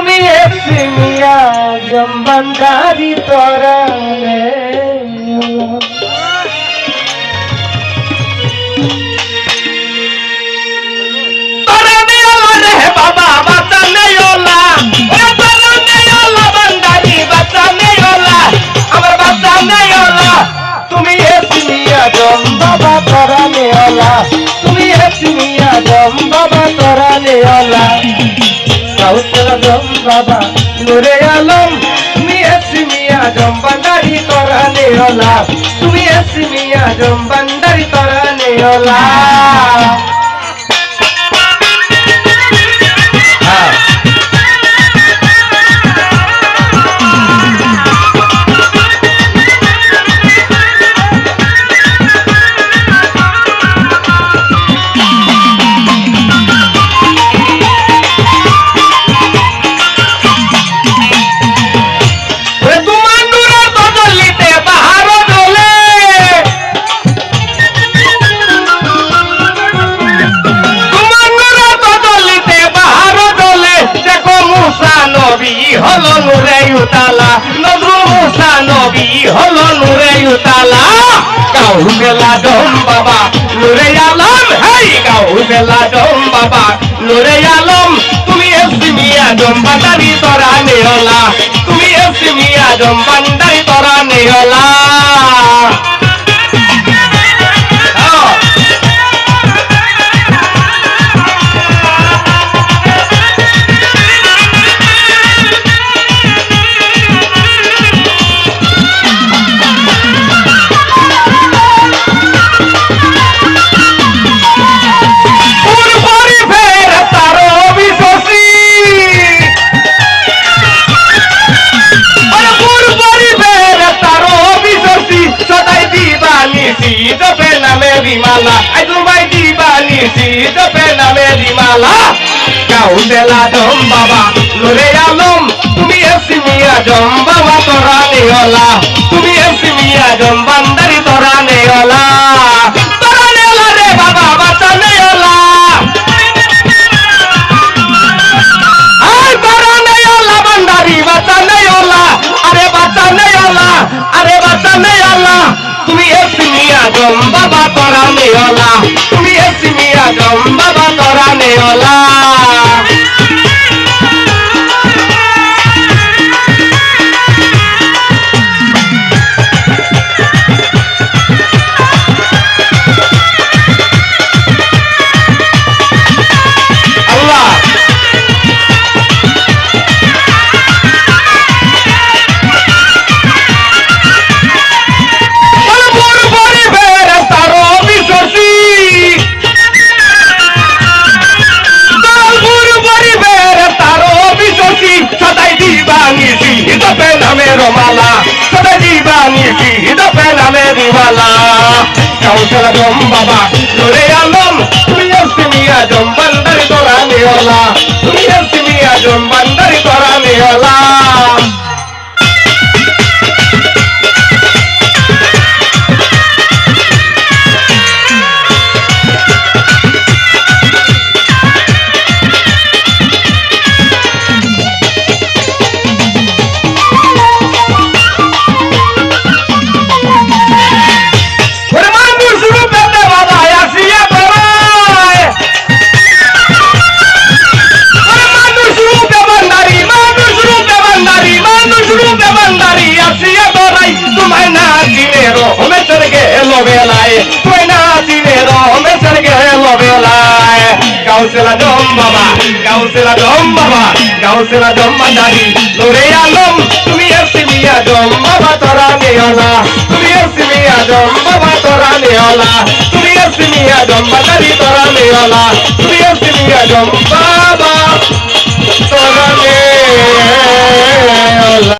তুমি এসি মিয়া জম্বান্দারি তরানে তরানে ওলা রে বাবা বাঁচানে ওলা ও তরানে ওলা বান্দারি বাঁচানে ওলা আমার বাঁচানে ওলা তুমি এসি মিয়া জম জম বাবা, নুরে আলম, তুমি এসি মিয়া জম বান্দারি তরানে নেওলা তুমি এসি মিয়া জম বান্দারি তরানে ওলা হলো নুরে উতালা গাউ বেলা দম বাবা নুরে আলম হেই গাউ বেলা দম বাবা নুরে আলম তুমি এসি মিয়া ডম বাদারি তোরা নেওলা তুমি এসি মিয়া ডম বান্দারি তোরা নেওলা দিবানি শীত পে নামে বিমালা আই তোমায় দিবানি শীত পে নামে বিমালা গাউ দেলা দম বাবা নুরে আলম। তুমি এসি মিয়া জম বাবা, তোরা নেওলা তুমি এসি মিয়া জম বান্দারি, তোরা নেওলা তোরা নেওলা রে বাবা বাচ্চা আয় তোরা নেওলা বান্দারি বাচ্চা নেওলা আরে বাচ্চা নেওলা আরে বাচ্চা নেওলা তুমি এসি মিয়া গম বাবা তোরা নেওলা তুমি দম বাবা নুরে আলম তুমি এসমিয়া আজম বান্দারি তোরা নিওলা তুমি এসমিয়া আজম বান্দারি গাউসেলা জম বাবা, গাউসেলা জম বাবা, গাউসেলা জম মাদারি। লোরে আলম, তুমি এসে মিয়া জম বাবা, তোরা নেওলা তুমি এসে মিয়া জম বাবা, তোরা নেওলা তুমি এসে মিয়া জম মাদারি, তোরা নেওলা তুমি এসে মিয়া জম বাবা